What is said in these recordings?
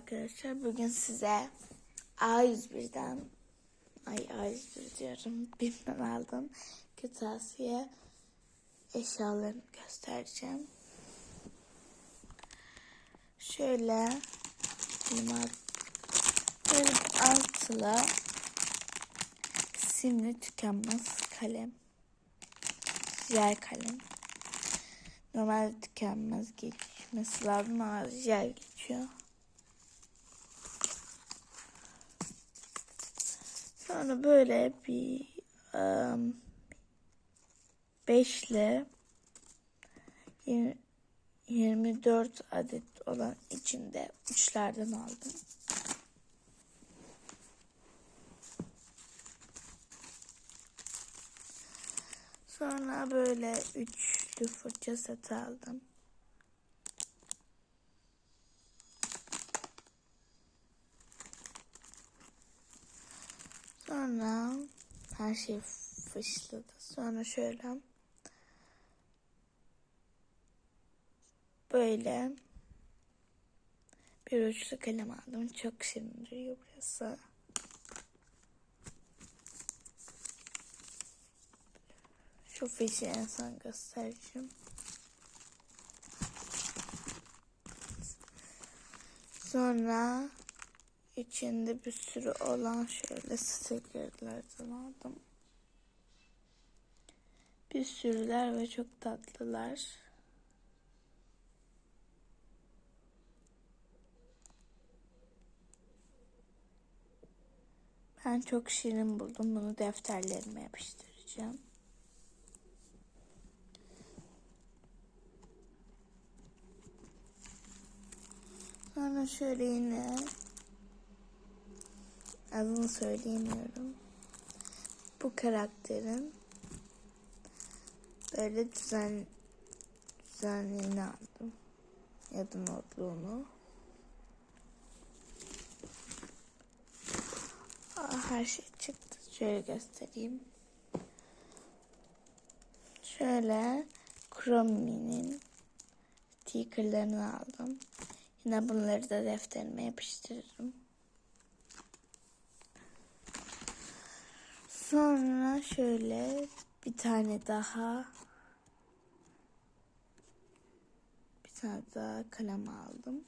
arkadaşlar. Bugün size A101'den ay A101 diyorum. BİM'den aldım. Kırtasiye eşyalarını göstereceğim. Şöyle böyle altılı simli tükenmez kalem. Jel kalem. Normalde tükenmez geçmesi lazım ama jel geçiyor. Sonra böyle bir um, beşli 20 24 adet olan içinde uçlardan aldım. Sonra böyle üçlü fırça seti aldım. Sonra her şey fışladı. Sonra şöyle böyle bir uçlu kalem aldım. Çok şirin burası. Şu fişi en son göstereceğim. Sonra içinde bir sürü olan şöyle stickerlardan aldım. Bir sürüler ve çok tatlılar. Ben çok şirin buldum. Bunu defterlerime yapıştıracağım. Sonra şöyle yine adını söyleyemiyorum. Bu karakterin böyle düzen düzenliğini aldım. Ya da notluğunu. Aa, her şey çıktı. Şöyle göstereyim. Şöyle Chrome'nin stickerlarını aldım. Yine bunları da defterime yapıştırırım. Sonra şöyle bir tane daha bir tane daha kalem aldım.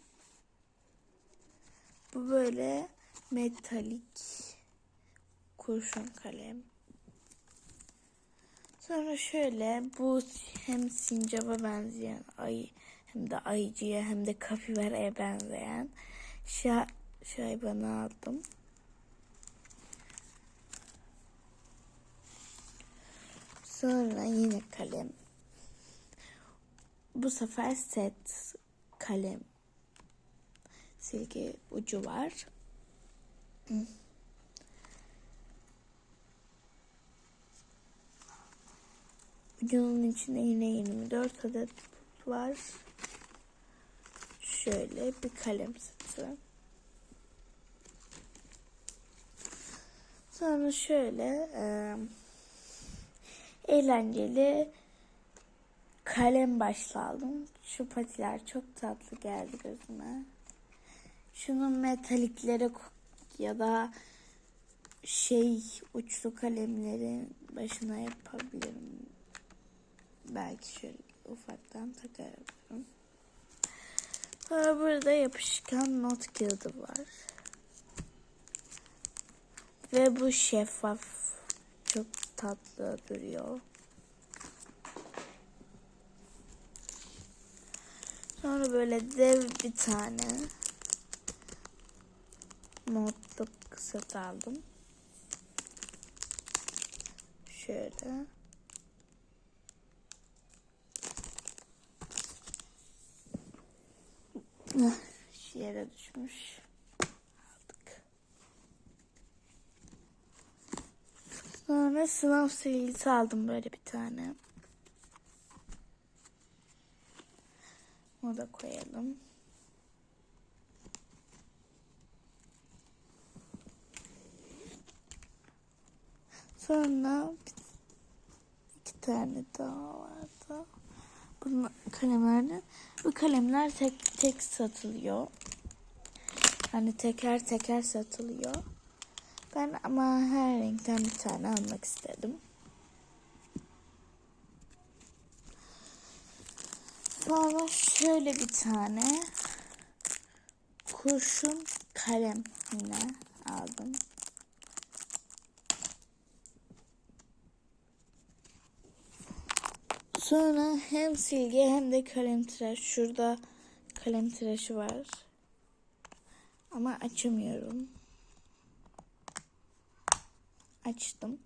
Bu böyle metalik kurşun kalem. Sonra şöyle bu hem sincaba benzeyen ay hem de ayıcıya hem de kapibaraya benzeyen şa şaybanı aldım. Sonra yine kalem. Bu sefer set kalem. Silgi ucu var. Ucunun içinde yine 24 adet var. Şöyle bir kalem seti. Sonra şöyle e, eğlenceli kalem başlı aldım. Şu patiler çok tatlı geldi gözüme. Şunun metalikleri ya da şey uçlu kalemlerin başına yapabilirim. Belki şöyle ufaktan takarım. Sonra burada yapışkan not kağıdı var. Ve bu şeffaf. Çok tatlı duruyor. Sonra böyle dev bir tane notluk set aldım. Şöyle. Yere düşmüş. Sonra sınav silgisi aldım böyle bir tane. Onu da koyalım. Sonra iki tane daha vardı. Bunun kalemlerini. Bu kalemler tek tek satılıyor. Hani teker teker satılıyor. Ben ama her renkten bir tane almak istedim. Sonra şöyle bir tane kurşun kalem yine aldım. Sonra hem silgi hem de kalem tıraş. Şurada kalem tıraşı var. Ama açamıyorum. Açtım.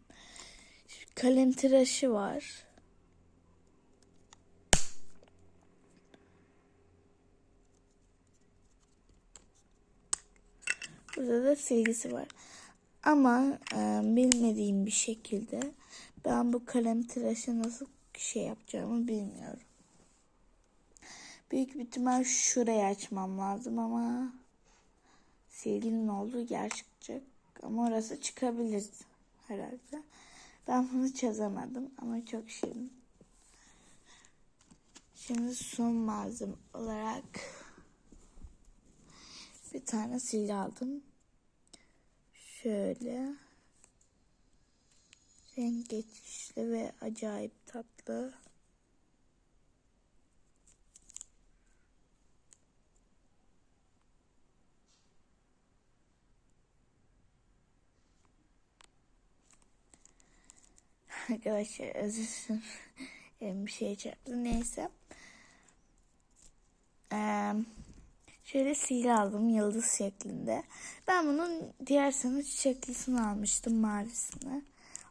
Kalem tıraşı var. Burada da silgisi var. Ama e, bilmediğim bir şekilde ben bu kalem tıraşı nasıl şey yapacağımı bilmiyorum. Büyük bir ihtimal şurayı açmam lazım ama silginin olduğu yer çıkacak. Ama orası çıkabilir herhalde. Ben bunu çözemedim ama çok şirin. Şimdi son malzeme olarak bir tane silgi aldım. Şöyle renk geçişli ve acayip tatlı. Arkadaşlar özür dilerim. Elim bir şey çarptı. Neyse. Ee, şöyle silgi aldım yıldız şeklinde. Ben bunun diğer sene çiçeklisini almıştım mavisini.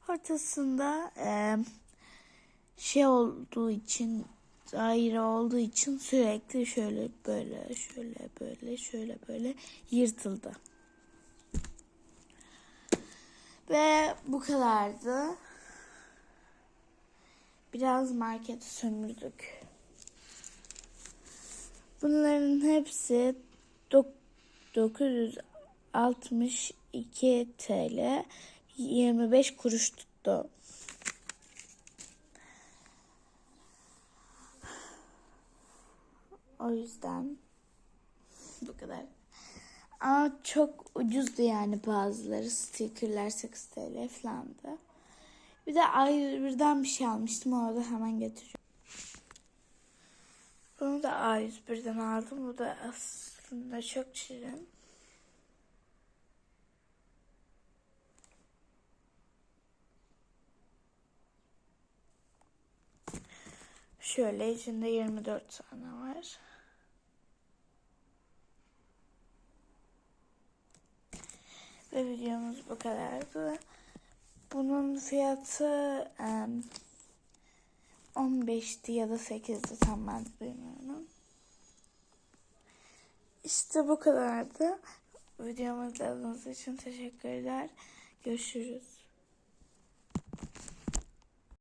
Ortasında e, şey olduğu için daire olduğu için sürekli şöyle böyle şöyle böyle şöyle böyle yırtıldı. Ve bu kadardı. Biraz marketi sömürdük. Bunların hepsi 962 TL 25 kuruş tuttu. O yüzden bu kadar. Ama çok ucuzdu yani bazıları. Stickerler 8 TL falandı. Bir de A101'den bir şey almıştım. Orada hemen getiriyorum. Bunu da A101'den aldım. Bu da aslında çok şirin. Şöyle içinde 24 tane var. Ve videomuz bu kadardı. Bunun fiyatı um, 15'ti ya da 8'di tam ben bilmiyorum. İşte bu kadardı. Videomu izlediğiniz için teşekkürler. Görüşürüz.